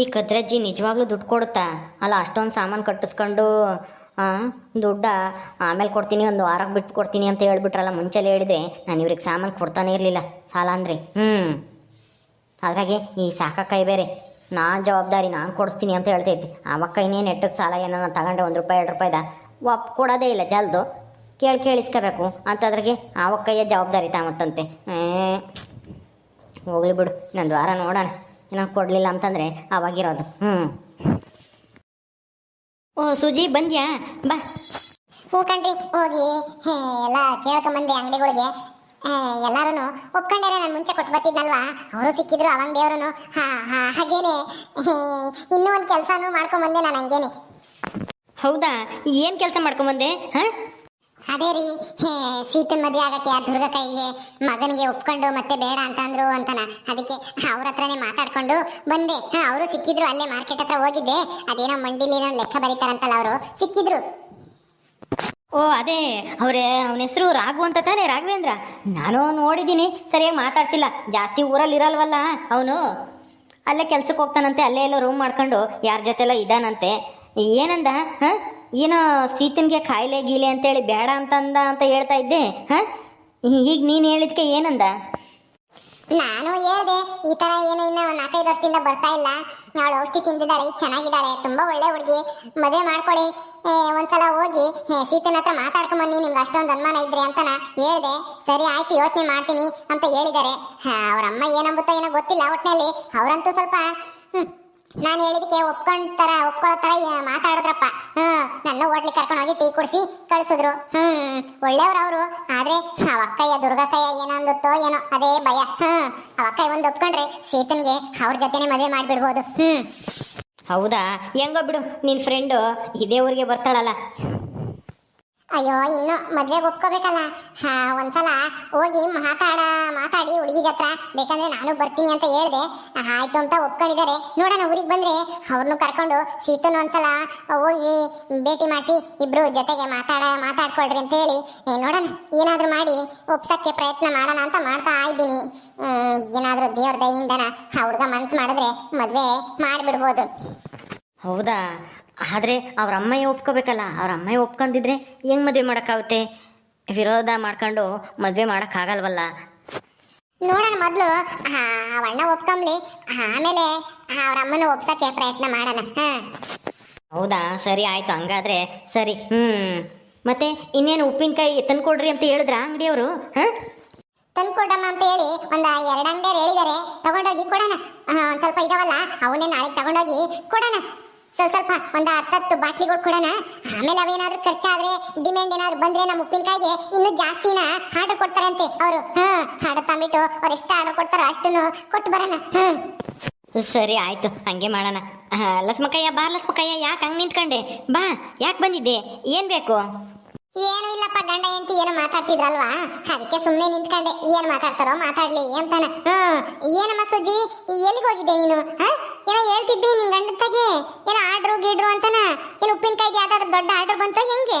ಈ ಕದ್ರಜ್ಜಿ ನಿಜವಾಗ್ಲೂ ದುಡ್ಡು ಕೊಡುತ್ತಾ? ಅಲ್ಲ, ಅಷ್ಟೊಂದು ಸಾಮಾನು ಕಟ್ಟಿಸ್ಕೊಂಡು ದುಡ್ಡ ಆಮೇಲೆ ಕೊಡ್ತೀನಿ, ಒಂದು ವಾರಕ್ಕೆ ಬಿಟ್ಟು ಕೊಡ್ತೀನಿ ಅಂತ ಹೇಳ್ಬಿಟ್ರಲ್ಲ, ಮುಂಚೆಲೆ ಹೇಳಿದೆ ನಾನು ಇವ್ರಿಗೆ ಸಾಮಾನು ಕೊಡ್ತಾನೆ ಇರಲಿಲ್ಲ ಸಾಲ ಅಂದ್ರೆ ಹ್ಞೂ ಅದ್ರಾಗೆ ಈ ಸಾಕಕ್ಕೈ ಬೇರೆ. ನಾನು ಜವಾಬ್ದಾರಿ ನಾನು ಕೊಡಿಸ್ತೀನಿ ಅಂತ ಹೇಳ್ತೈತಿ ಮಕ್ಕ ಇನ್ನೇನು ನೆಟ್ಟಗೆ ಸಾಲ ಏನನ್ನ ತಗೊಂಡ್ರೆ ಒಂದು ರೂಪಾಯಿ, ಎರಡು ರೂಪಾಯಿದ? ಒಪ್ ಕೊಡೋದೇ ಇಲ್ಲ, ಜಲ್ದು. ಕೇಳಿ ಕೇಳಿಸ್ಕೋಬೇಕು. ಆ ಆವಕ್ಕಯ್ಯ ಜವಾಬ್ದಾರಿ ತಾಮತ್ತಂತೆ ಹೋಗ್ಲಿ ಬಿಡು ನಂದು ವಾರ ನೋಡೋಣ. ಏನೋ ಕೊಡಲಿಲ್ಲ ಅಂತಂದರೆ ಅವಾಗಿರೋದು. ಹ್ಞೂ ಓ ಸುಜಿ ಬಂದ್ಯಾ? ಬಾ. ಹ್ಞೂ ಕಣ್ರಿ ಹೋಗಿ. ಎಲ್ಲ ಕೇಳ್ಕೊಂಬಂದೆ ಅಂಗಡಿಗಳಿಗೆ. ಎಲ್ಲರೂ ಒಪ್ಕೊಂಡಾರೆ ನಾನು ಮುಂಚೆ ಕೊಟ್ಟು ಬರ್ತಿದ್ನಲ್ವಾ? ಅವರು ಸಿಕ್ಕಿದ್ರು ಅವಂಗಡಿಯವರು ಹಾ ಹಾ ಹಾಗೇನೆ. ಇನ್ನೂ ಒಂದು ಕೆಲಸನೂ ಮಾಡ್ಕೊಂಬಂದೆ ನಾನು ಹಂಗೇನೆ. ಹೌದಾ? ಏನು ಕೆಲಸ ಮಾಡ್ಕೊಂಬಂದೆ? ಹಾಂ? ಅದೇ ರೀ ಹೇ, ಸೀತನ್ ಮದುವೆ ಆಗಕ್ಕೆ ಆ ದುರ್ಗ ಕೈಗೆ ಮಗನಿಗೆ ಒಪ್ಕೊಂಡು ಮತ್ತೆ ಬೇಡ ಅಂತ ಅಂದ್ರು ಅಂತನ. ಅದಕ್ಕೆ ಅವ್ರ ಹತ್ರನೇ ಮಾತಾಡ್ಕೊಂಡು ಬಂದೆ. ಅವರು ಸಿಕ್ಕಿದ್ರು ಅಲ್ಲೇ ಮಾರ್ಕೆಟ್ ಹತ್ರ ಹೋಗಿದ್ದೆ. ಅದೇನೋ ಮಂಡಿಲಿ ಏನೋ ಲೆಕ್ಕ ಬರೀತಾರಂತಲ್ಲ ಅವರು. ಸಿಕ್ಕಿದ್ರು. ಓ ಅದೇ ಅವರೇ ಅವನ ಹೆಸರು ರಾಘು ಅಂತ ತಾನೇ ರಾಘವೇಂದ್ರ? ನಾನು ನೋಡಿದ್ದೀನಿ ಸರಿಯಾಗಿ ಮಾತಾಡ್ಸಿಲ್ಲ. ಜಾಸ್ತಿ ಊರಲ್ಲಿ ಇರಲ್ವಲ್ಲ ಅವನು. ಅಲ್ಲೇ ಕೆಲ್ಸಕ್ಕೆ ಹೋಗ್ತಾನಂತೆ ಅಲ್ಲೇ ಎಲ್ಲ ರೂಮ್ ಮಾಡ್ಕೊಂಡು ಯಾರ ಜೊತೆಲ್ಲ ಇದ್ದಾನಂತೆ. ಏನಂದ ಹಾಂ? ಏನೋ ಸೀತನ್ಗೆ ಕಾಯಿಲೆ ಗೀಲೆ ಅಂತೇಳಿ ಬೇಡ ಅಂತಂದ ಅಂತ ಹೇಳ್ತಾ ಇದ್ದೆ, ಹಾಂ? ಈಗ ನೀನು ಹೇಳಿದ್ಕೆ ಏನಂದ? ನಾನು ಹೇಳ್ದೆ, ಈ ತರ ಏನು ಇನ್ನ ನಾಲ್ಕೈದು ವರ್ಷದಿಂದ ಬರ್ತಾ ಇಲ್ಲ. ಅವಳು ಔಷಧಿ ತಿಂದಿದ್ದಾಳೆ ಚೆನ್ನಾಗಿದ್ದಾಳೆ, ತುಂಬಾ ಒಳ್ಳೆ ಹುಡುಗಿ. ಮದುವೆ ಮಾಡ್ಕೊಳ್ಳಿ ಒಂದ್ಸಲ ಹೋಗಿ ಸೀತನ ಹತ್ರ ಮಾತಾಡ್ಕೊಂಬನ್ನಿ, ನಿಮ್ಗೆ ಅಷ್ಟೊಂದು ಅನುಮಾನ ಇದ್ರೆ ಅಂತ ಹೇಳ್ದೆ. ಸರಿ, ಆಯ್ತು, ಯೋಚನೆ ಮಾಡ್ತೀನಿ ಅಂತ ಹೇಳಿದ್ದಾರೆ. ಅವ್ರ ಅಮ್ಮ ಏನಂಬುತ್ತೋ ಏನೋ ಗೊತ್ತಿಲ್ಲ ಒಟ್ಟಿನಲ್ಲಿ ಅವರಂತೂ ಸ್ವಲ್ಪ ನಾನು ಹೇಳಿದಕ್ಕೆ ಒಪ್ಕೊಂತಾರ ಒಪ್ಕೊಳ್ಳೋ ತರ ಯಾ- ಮಾತಾಡಿದ್ರಪ್ಪ. ಹ್ಮ್, ನನ್ನ ಹೋಟ್ಲಿಗೆ ಕರ್ಕೊಂಡು ಹೋಗಿ ಟೀ ಕುಡಿಸಿ ಕಳಿಸಿದ್ರು. ಹ್ಮ್, ಒಳ್ಳೆಯವ್ರು ಅವರು. ಆದ್ರೆ ಅವಕ್ಕಯ್ಯ, ದುರ್ಗಕ್ಕಯ್ಯ ಏನೋ ಅಂದುತ್ತೋ ಏನೋ, ಅದೇ ಭಯ. ಹ್ಮ್, ಅವಕ್ಕಯ್ಯ ಒಂದು ಒಪ್ಕೊಂಡ್ರೆ ಸೀತನ್ಗೆ ಅವ್ರ ಜೊತೆನೆ ಮದುವೆ ಮಾಡ್ಬಿಡ್ಬೋದು. ಹ್ಮ್. ಹೌದಾ? ಹೆಂಗೋ ಬಿಡು ನಿನ್ನ ಫ್ರೆಂಡು ಇದೇ ಊರಿಗೆ ಬರ್ತಾಳಲ್ಲ. ಅಯ್ಯೋ, ಇನ್ನು ಮದ್ವೆಗೆ ಒಪ್ಕೋಬೇಕಲ್ಲ? ಹಾ, ಒಂದ್ಸಲ ಹೋಗಿ ಮಾತಾಡ, ಮಾತಾಡಿ ಹುಡುಗಿ ಹತ್ರ. ಬೇಕಂದ್ರೆ ನಾನು ಬರ್ತೀನಿ ಅಂತ ಹೇಳ್ದೆ. ಆಯ್ತು ಅಂತ ಒಪ್ಕೊಂಡಿದ್ದಾರೆ. ನೋಡೋಣ, ಊರಿಗೆ ಬಂದ್ರೆ ಅವ್ರನ್ನು ಕರ್ಕೊಂಡು ಸೀತನ ಒಂದ್ಸಲ ಹೋಗಿ ಭೇಟಿ ಮಾಡಿಸಿ ಇಬ್ರು ಜೊತೆಗೆ ಮಾತಾಡ, ಮಾತಾಡ್ಕೊಳ್ರಿ ಅಂತ ಹೇಳಿ. ನೋಡೋಣ, ಏನಾದ್ರೂ ಮಾಡಿ ಒಪ್ಸಕ್ಕೆ ಪ್ರಯತ್ನ ಮಾಡೋಣ ಅಂತ ಮಾಡ್ತಾ ಇದ್ದೀನಿ. ಏನಾದರೂ ದೇವ್ರ ದಯಿಂದ ಆ ಹುಡುಗ ಮನ್ಸು ಮಾಡಿದ್ರೆ ಮದ್ವೆ ಮಾಡಿಬಿಡ್ಬೋದು. ಹೌದಾ? ಆದರೆ ಅವ್ರ ಅಮ್ಮಯ್ಯ ಒಪ್ಕೋಬೇಕಲ್ಲ ಅವ್ರ ಅಮ್ಮಯ್ಯ ಒಪ್ಕೊಂಡಿದ್ರೆ ಹೆಂಗೆ ಮದುವೆ ಮಾಡೋಕ್ಕಾಗುತ್ತೆ? ವಿರೋಧ ಮಾಡ್ಕೊಂಡು ಮದುವೆ ಮಾಡೋಕ್ಕಾಗಲ್ವಲ್ಲ? ನೋಡೋಣ ಮೊದಲು. ಅವಣ್ಣ ಒಪ್ಕೊಂಬ್ಲಿ. ಆಮೇಲೆ ಅವ್ರ ಅಮ್ಮನ ಒಪ್ಸಕ್ಕೆ ಪ್ರಯತ್ನ ಮಾಡೋಣ. ಹಾ. ಹೌದಾ? ಸರಿ ಆಯಿತು ಹಂಗಾದ್ರೆ ಸರಿ. ಹ್ಞೂ ಮತ್ತೆ ಇನ್ನೇನು ಉಪ್ಪಿನಕಾಯಿ ತಂದ್ಕೊಡ್ರಿ ಅಂತ ಹೇಳಿದ್ರ ಅಂಗಡಿಯವರು? ಹಾಂ? ತಂದ್ಕೊಡಮ್ಮ ಅಂತ ಹೇಳಿ ಒಂದು ಎರಡು ಅಂಗಡಿಯವ್ರು ಹೇಳಿದ್ದಾರೆ. ತಗೊಂಡೋಗಿ ಕೊಡೋಣ. ಹಾಂ ಒಂದ್ ಸ್ವಲ್ಪ ಇದಾವಲ್ಲ ಅವನ್ನೇ ನಾಳೆ ತಗೊಂಡೋಗಿ ಕೊಡೋಣ. ಸ್ವಲ್ಪ ಸ್ವಲ್ಪ ಒಂದ್ ಹತ್ತತ್ತು ಬಾಟ್ಲಿಗಳು ಕೊಡೋಣ. ಆಮೇಲೆ ಅವೇನಾದ್ರೂ ಖರ್ಚಾದ್ರೆ ಡಿಮ್ಯಾಂಡ್ ಏನಾದ್ರು ಬಂದ್ರೆ ನಮ್ಮ ಉಪ್ಪಿನಕಾಯಿಗೆ ಇನ್ನೂ ಜಾಸ್ತಿನ ಆರ್ಡರ್ ಕೊಡ್ತಾರಂತೆ ಅವರು. ಹಾ ಆರ್ಡರ್ ತಂಬಿಟ್ಟು ಅವ್ರು ಎಷ್ಟು ಆರ್ಡರ್ ಕೊಡ್ತಾರೋ ಅಷ್ಟನ್ನು ಕೊಟ್ಟು ಬರೋಣ. ಹ್ಮ್. ಸರಿ ಆಯ್ತು. ಹಂಗೆ ಮಾಡೋಣ. ಲಸ್ಮಕಯ್ಯ ಬಾ ಲಸ್ಮಕ್ಕಯ್ಯ ಯಾಕೆ ಹಂಗೆ ನಿಂತ್ಕೊಂಡೆ? ಬಾ ಯಾಕೆ ಬಂದಿದ್ದೆ? ಏನು ಬೇಕು? ಏನು ಇಲ್ಲಪ್ಪ ಗಂಡ ಹೆಂಡತಿ ಏನೋ ಮಾತಾಡ್ತಿದ್ರಲ್ವಾ? ಅದಕ್ಕೆ ಸುಮ್ಮನೆ ನಿಂತ್ಕೊಂಡೆ. ಏನ್ ಮಾತಾಡ್ತಾರೋ ಮಾತಾಡ್ಲಿ ಅಂತಾನ. ಹ್ಮ್. ಏನಮ್ಮ ಸುಜಿ ಎಲ್ಲಿಗೆ ಹೋಗಿದ್ದೆ ನೀನು? ಹ? ಏನೋ ಹೇಳ್ತಿದ್ದೆ ನಿನ್ ಗಂಡತ್ತಾಗೆ ಏನೋ ಆರ್ಡ್ರು ಗೀಡ್ರು ಅಂತಾನ. ಏನು ಉಪ್ಪಿನಕಾಯಿಗೆ ಯಾವ್ದಾದ್ರು ದೊಡ್ಡ ಆರ್ಡರ್ ಬಂತ ಹೆಂಗೆ?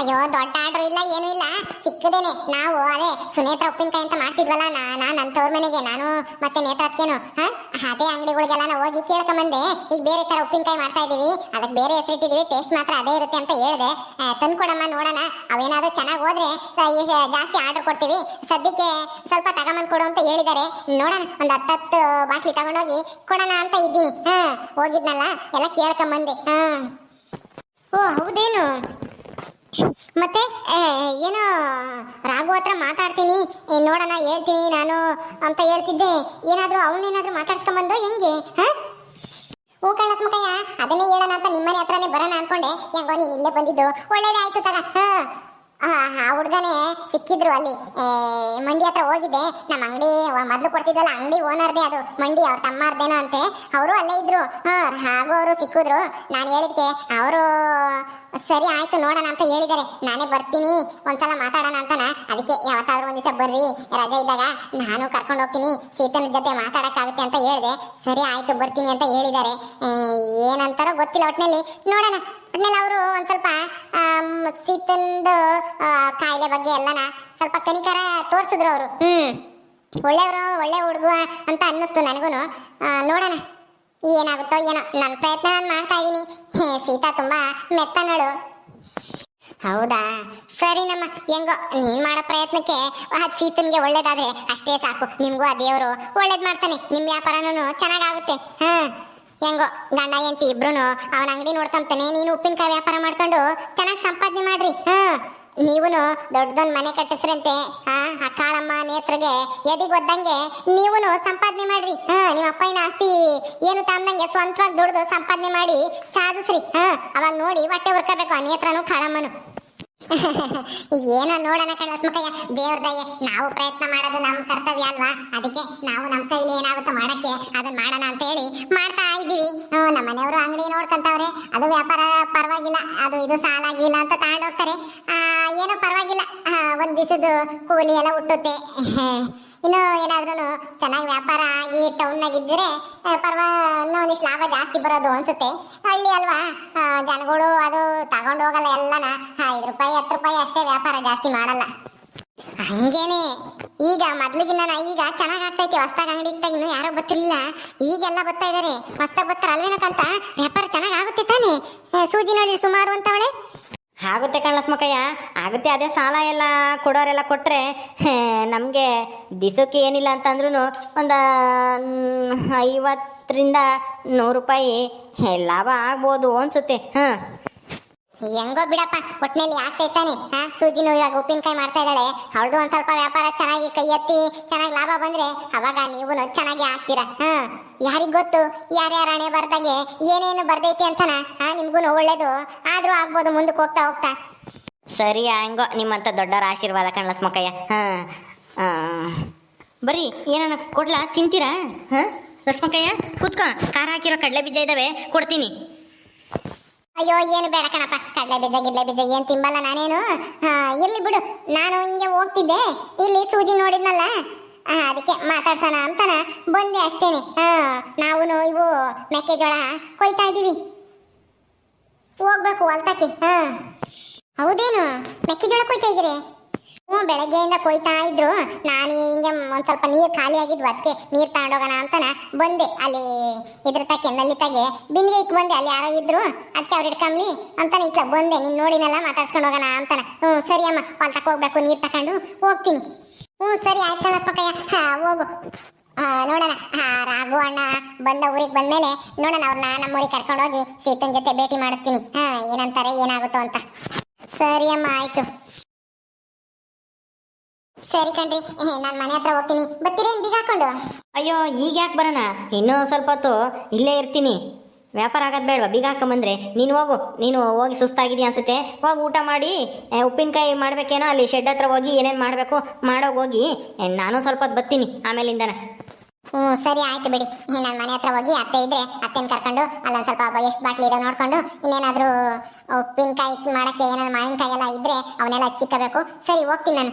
ಅಯ್ಯೋ, ದೊಡ್ಡ ಆರ್ಡರ್ ಇಲ್ಲ, ಏನು ಇಲ್ಲ. ಚಿಕ್ಕದೇನೆ. ನಾವು, ಅದೇ, ಸುನೇತ್ರ ಉಪ್ಪಿನಕಾಯಿ ಅಂತ ಮಾಡ್ತಿದ್ವಲ್ಲ, ನಾ ನಾನು ಅಂತವ್ರ ಮನೆಗೆ, ನಾನು ಮತ್ತೆ ನೇತ್ರಕ್ಕೇನು ಹಾ? ಅದೇ ಅಂಗಡಿಗಳಿಗೆಲ್ಲ ನಾವು ಹೋಗಿ ಕೇಳ್ಕೊಂಬಂದೆ. ಈಗ ಬೇರೆ ತರ ಉಪ್ಪಿನಕಾಯಿ ಮಾಡ್ತಾ ಇದೀವಿ ಅದಕ್ಕೆ ಬೇರೆ ಹೆಸರಿಟ್ಟಿದೀವಿ ಟೇಸ್ಟ್ ಮಾತ್ರ ಅದೇ ಇರುತ್ತೆ ಅಂತ ಹೇಳಿದೆ. ತಂದ್ಕೊಡಮ್ಮ, ನೋಡೋಣ. ಅವೇನಾದ್ರೂ ಚೆನ್ನಾಗಿ ಹೋದ್ರೆ ಜಾಸ್ತಿ ಆರ್ಡರ್ ಕೊಡ್ತೀವಿ. ಸದ್ಯಕ್ಕೆ ಸ್ವಲ್ಪ ತಗೊಂಬಂದು ಕೊಡು ಅಂತ ಹೇಳಿದ್ದಾರೆ. ನೋಡೋಣ, ಒಂದು ಹತ್ತತ್ತು ಬಾಟ್ಲಿ ತಗೊಂಡೋಗಿ ಕೊಡೋಣ ಅಂತ ಇದ್ದೀನಿ. ಹಾ, ಹೋಗಿದ್ನಲ್ಲ, ಎಲ್ಲ ಕೇಳ್ಕೊಂಬಂದೆ. ಹಾ. ಓ, ಹೌದೇನು? ಮತ್ತೆ ಏನು ರಾಘು ಹತ್ರ ಮಾತಾಡ್ತೀನಿ. ನೋಡೋಣ ಹೇಳ್ತೀನಿ ನಾನು ಅಂತ ಹೇಳ್ತಿದ್ದೆ. ಏನಾದ್ರೂ ಅವನೇನಾದ್ರೂ ಮಾತಾಡ್ಸ್ಕೊಂಬಂದು ಹೆಂಗೆ, ಹಾ? ಹೂ ಕಳ್ಳಸ್ಮಕಯ್ಯ ಅದನ್ನೇ ಹೇಳೋಣ ಅಂತ ನಿಮ್ಮನೆ ಹತ್ರನೇ ಬರೋಣ ಅನ್ಕೊಂಡೆ. ಹೆಂಗೋ ನೀನ್ ಇಲ್ಲೇ ಬಂದಿದ್ದು. ಒಳ್ಳೇದೇ ಆಯ್ತು ತಗ, ಹಾ? ಆ ಹುಡುಗನೇ ಸಿಕ್ಕಿದ್ರು ಅಲ್ಲಿ. ಮಂಡಿ ಹತ್ರ ಹೋಗಿದ್ದೆ. ನಮ್ಮ ಅಂಗಡಿ ಮೊದಲು ಕೊಡ್ತಿದ್ದಲ್ಲ, ಅಂಗಡಿ ಓನರ್ದೇ ಅದು. ಮಂಡಿ ಅವ್ರ ತಮ್ಮಾರ್ದೇನೋ ಅಂತೆ. ಅವರು ಅಲ್ಲೇ ಇದ್ರು. ಹಾ ಹಾಗೂ ಅವರು ಸಿಕ್ಕಿದ್ರು. ನಾನು ಹೇಳಿದ್ಕೆ, ಅವರು, ಸರಿ ಆಯ್ತು, ನೋಡೋಣ ಅಂತ ಹೇಳಿದ್ದಾರೆ. ನಾನೇ ಬರ್ತೀನಿ. ಒಂದ್ಸಲ ಮಾತಾಡೋಣ ಅಂತನ. ಅದಕ್ಕೆ ಯಾವತ್ತಾದ್ರೂ ಒಂದ್ ದಿವಸ ಬರ್ರಿ. ರಜೆ ಇದ್ದಾಗ ನಾನು ಕರ್ಕೊಂಡು ಹೋಗ್ತೀನಿ. ಸೀತನ ಜೊತೆ ಮಾತಾಡಕ್ಕಾಗುತ್ತೆ ಅಂತ ಹೇಳಿದೆ. ಸರಿ ಆಯ್ತು, ಬರ್ತೀನಿ ಅಂತ ಹೇಳಿದ್ದಾರೆ. ಏನಂತಾರೋ ಗೊತ್ತಿಲ್ಲ ಒಟ್ಟಿನಲ್ಲಿ ನೋಡೋಣ. ಒಟ್ನಲ್ಲಿ ಅವರು ಒಂದ್ ಸ್ವಲ್ಪ ಆ ಸೀತಂದು ಕಾಯಿಲೆ ಬಗ್ಗೆ ಎಲ್ಲನ ಸ್ವಲ್ಪ ಕನಿಕರ ತೋರಿಸಿದ್ರು ಅವರು. ಹ್ಮ್. ಒಳ್ಳೆಯವರು ಒಳ್ಳೆ ಹುಡುಗ ಅಂತ ಅನ್ನಿಸ್ತು ನನಗೂ ನೋಡೋಣ. ಏನಾಗುತ್ತೋ ಏನೋ. ನನ್ನ ಪ್ರಯತ್ನ ನಾನು ಮಾಡ್ತಾ ಇದ್ದೀನಿ. ಹೇ ಸೀತಾ ತುಂಬಾ ಮೆತ್ತ ನೋಡು. ಹೌದಾ? ಸರಿ ನಮ್ಮ ಹೆಂಗೋ ನೀನ್ ಮಾಡೋ ಪ್ರಯತ್ನಕ್ಕೆ ಆ ಸೀತನ್ಗೆ ಒಳ್ಳೇದಾದ್ರೆ ಅಷ್ಟೇ ಸಾಕು. ನಿಮ್ಗೂ ಆ ದೇವರು ಒಳ್ಳೇದ್ ಮಾಡ್ತಾನೆ. ನಿಮ್ ವ್ಯಾಪಾರನೂ ಚೆನ್ನಾಗಾಗುತ್ತೆ. ಹಾ ಹೆಂಗೋ, ಗಂಡ ಎಂತಿ ಇಬ್ರು ಅವನ ಅಂಗಡಿ ನೋಡ್ಕೊಂತಾನೆ ನೀನು ಉಪ್ಪಿನಕಾಯಿ ವ್ಯಾಪಾರ ಮಾಡ್ಕೊಂಡು ಚೆನ್ನಾಗಿ ಸಂಪಾದನೆ ಮಾಡ್ರಿ, ಹಾ. ನೀವುನು ದೊಡ್ಡದೊಂದು ಮನೆ ಕಟ್ಟಿಸ್ರಂತೆ, ಹಾ, ಆ ಕಾಳಮ್ಮ ನೇತ್ರಗೆ ಎದಿಗೆ ಒದ್ದಂಗೆ ನೀವುನು ಸಂಪಾದನೆ ಮಾಡ್ರಿ, ಹಾ. ನಿಮ್ಮ ಅಪ್ಪಯ್ಯನ ಆಸ್ತಿ ಏನು ತಮ್ಮಂಗೆ ಸ್ವಂತವಾಗಿ ದುಡ್ದು ಸಂಪಾದನೆ ಮಾಡಿ ಸಾಧಿಸ್ರಿ, ಹಾ. ಅವಾಗ ನೋಡಿ ಹೊಟ್ಟೆ ಹುರ್ಕೋಬೇಕು ಆ ನೇತ್ರನು, ಕಾಳಮ್ಮನು. ಏನೋ ನೋಡೋಣ ಕಣಸ್ಮಕಯ್ಯ ದೇವ್ರ ದಯೆ, ನಾವು ಪ್ರಯತ್ನ ಮಾಡೋದು ನಮ್ಮ ಕರ್ತವ್ಯ ಅಲ್ವಾ? ಅದಕ್ಕೆ ನಾವು ನಮ್ಮ ಕೈಲಿ ಏನಾಗುತ್ತೋ ಮಾಡಕ್ಕೆ ಅದನ್ನ ಮಾಡೋಣ ಅಂತ ಹೇಳಿ ಮನೆಯವರು ಅಂಗಡಿ ನೋಡ್ಕೊಂತವ್ರೆ, ಅದು ವ್ಯಾಪಾರ ಪರವಾಗಿಲ್ಲ, ಅದು ಇದು ಸಾಲಾಗಿಲ್ಲ ಗೀಲ ಅಂತ ತಗೊಂಡೋಗ್ತಾರೆ ಹೋಗ್ತಾರೆ ಏನೋ ಪರವಾಗಿಲ್ಲ. ಒಂದು ದಿವಸದ ಕೂಲಿ ಎಲ್ಲ ಹುಟ್ಟುತ್ತೆ. ಇನ್ನು ಏನಾದ್ರೂ ಚೆನ್ನಾಗಿ ವ್ಯಾಪಾರ ಆಗಿ ಟೌನ್ನಾಗಿದ್ದರೆ ಪರ್ವ ಇನ್ನೂ ಒಂದಿಷ್ಟು ಲಾಭ ಜಾಸ್ತಿ ಬರೋದು ಅನಿಸುತ್ತೆ. ಹಳ್ಳಿ ಅಲ್ವಾ? ಜನಗಳು ಅದು ತಗೊಂಡು ಹೋಗಲ್ಲ ಎಲ್ಲನ. ಐದು ರೂಪಾಯಿ, ಹತ್ತು ರೂಪಾಯಿ ಅಷ್ಟೇ ವ್ಯಾಪಾರ ಜಾಸ್ತಿ ಮಾಡಲ್ಲ. ಹಂಗೇನೆ. ಈಗ ಮೊದ್ಲಿಗಿನ್ನ ನಾ ಈಗ ಚೆನ್ನಾಗ್ ಆಗ್ತೈತಿ, ಹೊಸ್ದಾಗ ಅಂಗಡಿ ಇಟ್ಟಾಗ ಇನ್ನು ಯಾರೋ ಗೊತ್ತಿಲ್ಲ ಈಗೆಲ್ಲ ಬರ್ತಾ ಇದಾರೆ. ಹೊಸ್ದಾಗ ಬರ್ತಾರ ಅಲ್ವೇನಕ್ಕಂತ ವ್ಯಾಪಾರ ಚೆನ್ನಾಗ್ ಆಗುತ್ತೆ ತಾನೇ? ಸೂಜಿ ನೋಡಿ, ಸುಮಾರು ಅಂತ ಅವಳೆ ಆಗುತ್ತೆ ಕಣ್ಲಸ್ಮಕ್ಕಯ್ಯ ಆಗುತ್ತೆ ಅದೇ ಸಾಲ ಎಲ್ಲ ಕೊಡೋರೆಲ್ಲ ಕೊಟ್ಟರೆ ನಮಗೆ ದಿಸಕ್ಕೆ ಏನಿಲ್ಲ ಅಂತಂದ್ರೂ ಒಂದು ಐವತ್ತರಿಂದ ನೂರು ರೂಪಾಯಿ ಲಾಭ ಆಗ್ಬೋದು ಅನ್ಸುತ್ತೆ. ಹಾಂ ಹೆಂಗೋ ಬಿಡಪ್ಪ ಒಟ್ನಲ್ಲಿ ಆಗ್ತೈತಾನೆ ಹಾ, ಸೂಜಿನೂ ಇವಾಗ ಉಪ್ಪಿನಕಾಯಿ ಮಾಡ್ತಾ ಇದ್ದಾಳೆ. ಅವಳದು ಒಂದ್ ಸ್ವಲ್ಪ ವ್ಯಾಪಾರ ಚೆನ್ನಾಗಿ ಕೈ ಎತ್ತಿ ಚೆನ್ನಾಗಿ ಲಾಭ ಬಂದ್ರೆ ಅವಾಗ ನೀವು ಚೆನ್ನಾಗಿ ಆಗ್ತೀರಾ? ಹಾ, ಯಾರಿಗ್ ಗೊತ್ತು? ಯಾರ್ಯಾರ ಹಣೆ ಬರ್ದಾಗೆ ಏನೇನು ಬರ್ದೈತಿ ಅಂತನ? ಹಾ ನಿಮ್ಗೂ ಒಳ್ಳೇದು. ಆದ್ರೂ ಆಗ್ಬೋದು ಮುಂದಕ್ಕೆ ಹೋಗ್ತಾ ಹೋಗ್ತಾ. ಸರಿ ಹಂಗೋ, ನಿಮ್ಮಂತ ದೊಡ್ಡರ ಆಶೀರ್ವಾದ ಕಣ್ಲಸ್ಮಕ್ಕಯ್ಯ ಹಾ ಬರ್ರಿ ಏನನ್ನ ಕೊಡ್ಲಾ? ತಿಂತೀರಾ? ಹಾ, ಲಸ್ಮಕ್ಕಯ್ಯ, ಕೂತ್ಕೋ. ಖಾರ ಹಾಕಿರೋ ಕಡಲೆ ಬೀಜ ಇದಾವೆ, ಕೊಡ್ತೀನಿ. ಅಯ್ಯೋ, ಏನು ಬೇಡ ಕಣಪ್ಪ. ಕಡಲೆ ಬೀಜ, ಗಿಡ್ಲೆ ಬೀಜ ಏನ್ ತಿಂಬಲ್ಲ ನಾನೇನು? ಇರ್ಲಿ ಬಿಡು. ನಾನು ಹಿಂಗೆ ಹೋಗ್ತಿದ್ದೆ. ಇಲ್ಲಿ ಸೂಜಿ ನೋಡಿದ್ನಲ್ಲ? ಅದಕ್ಕೆ ಮಾತಾಡ್ಸೋಣ ಅಂತಾನ. ಬಂದೆ ಅಷ್ಟೇನೆ. ಹಾ ನಾವು ಇವು ಮೆಕ್ಕೆಜೋಳ ಕೊಯ್ತಾ ಇದೀವಿ ಹೋಗ್ಬೇಕು ಹೊಲ್ತಕ್ಕೆ. ಹಾ. ಹೌದೇನು? ಮೆಕ್ಕೆಜೋಳ ಕೊಯ್ತಾ ಇದ್ದೀರಿ? ಹ್ಞೂ, ಬೆಳಗ್ಗೆಯಿಂದ ಕೊಯ್ತಾ ಇದ್ರು. ನಾನು ಹಿಂಗೆ ಒಂದು ಸ್ವಲ್ಪ ನೀರು ಖಾಲಿ ಆಗಿದ್ವು ಅದಕ್ಕೆ ನೀರು ತಗೊಂಡೋಗೋಣ ಅಂತನ ಬಂದೆ. ಅಲ್ಲಿ ಇದ್ರ ತಕ್ಕೆ ನಲ್ಲಿ ತಗೆ ಬಿಂದಿಗೆ ಇಟ್ಟು ಬಂದೆ. ಅಲ್ಲಿ ಯಾರೋ ಇದ್ರು. ಅದಕ್ಕೆ ಅವ್ರು ಇಟ್ಕೊಂಬ್ಲಿ ಅಂತಾನೆ ಇಟ್ಲ, ಬಂದೆ. ನೀನು ನೋಡಿನಲ್ಲ, ಮಾತಾಡ್ಸ್ಕೊಂಡು ಹೋಗೋಣ ಅಂತಾನ. ಹ್ಞೂ, ಸರಿ ಅಮ್ಮ ಹೊಲ್ತಕ್ಕೆ ಹೋಗ್ಬೇಕು, ನೀರು ತಕೊಂಡು ಹೋಗ್ತೀನಿ. ಹ್ಞೂ, ಸರಿ, ಆಯ್ತು ಕಳಿಸ್ಬೇಕಯ್ಯ ಹಾ, ಹೋಗು. ನೋಡೋಣ. ರಾಘು ಅಣ್ಣ ಬಂದ ಊರಿಗೆ ಬಂದಮೇಲೆ ನೋಡೋಣ ಅವ್ರನ್ನ ನಮ್ಮ ಊರಿಗೆ ಕರ್ಕೊಂಡು ಹೋಗಿ ಸೀತನ್ ಜೊತೆ ಭೇಟಿ ಮಾಡಿಸ್ತೀನಿ. ಹಾಂ, ಏನಂತಾರೆ, ಏನಾಗುತ್ತೋ ಅಂತ. ಸರಿ ಅಮ್ಮ, ಆಯ್ತು. ಸರಿ ಕಣ್ರಿ. ನಾನು ಮನೆ ಹತ್ರ ಹೋಗ್ತೀನಿ. ಬರ್ತೀರೇನ್ ಬೀಗ ಹಾಕೊಂಡು? ಅಯ್ಯೋ ಈಗ ಯಾಕೆ ಬರೋಣ? ಇನ್ನೂ ಸ್ವಲ್ಪ ಹೊತ್ತು ಇಲ್ಲೇ ಇರ್ತೀನಿ. ವ್ಯಾಪಾರ ಆಗೋದು ಬೇಡವಾ? ಬೀಗ ಹಾಕೊಂಬಂದ್ರೆ. ನೀನು ಹೋಗು. ನೀನು ಹೋಗಿ ಸುಸ್ತಾಗಿದೀಯ ಅನ್ಸುತ್ತೆ? ಹೋಗಿ ಊಟ ಮಾಡಿ. ಉಪ್ಪಿನಕಾಯಿ ಮಾಡಬೇಕೇನೋ? ಅಲ್ಲಿ ಶೆಡ್ ಹತ್ರ ಹೋಗಿ ಏನೇನು ಮಾಡಬೇಕು ಮಾಡೋಗಿ ಹೋಗಿ. ನಾನು ಸ್ವಲ್ಪ ಹೊತ್ತು ಬರ್ತೀನಿ ಆಮೇಲಿಂದನ. ಹ್ಞೂ ಸರಿ ಆಯ್ತು ಬಿಡಿ. ನಾನು ಮನೆ ಹತ್ರ ಹೋಗಿ ಅತ್ತೆ ಇದ್ರೆ ಅತ್ತೆನ ಕರ್ಕೊಂಡು ಅಲ್ಲೊಂದು ಸ್ವಲ್ಪ ಎಷ್ಟು ಬಾಟ್ಲಿ ಇದೆ ನೋಡ್ಕೊಂಡು ಇನ್ನೇನಾದರೂ ಉಪ್ಪಿನಕಾಯಿ ಮಾಡೋಕ್ಕೆ ಏನಾದ್ರು ಮಾವಿನಕಾಯಿ ಎಲ್ಲ ಇದ್ದರೆ ಅವನ್ನೆಲ್ಲ ಚಿಕ್ಕಬೇಕು ಸರಿ ಹೋಗ್ತೀನಿ ನಾನು.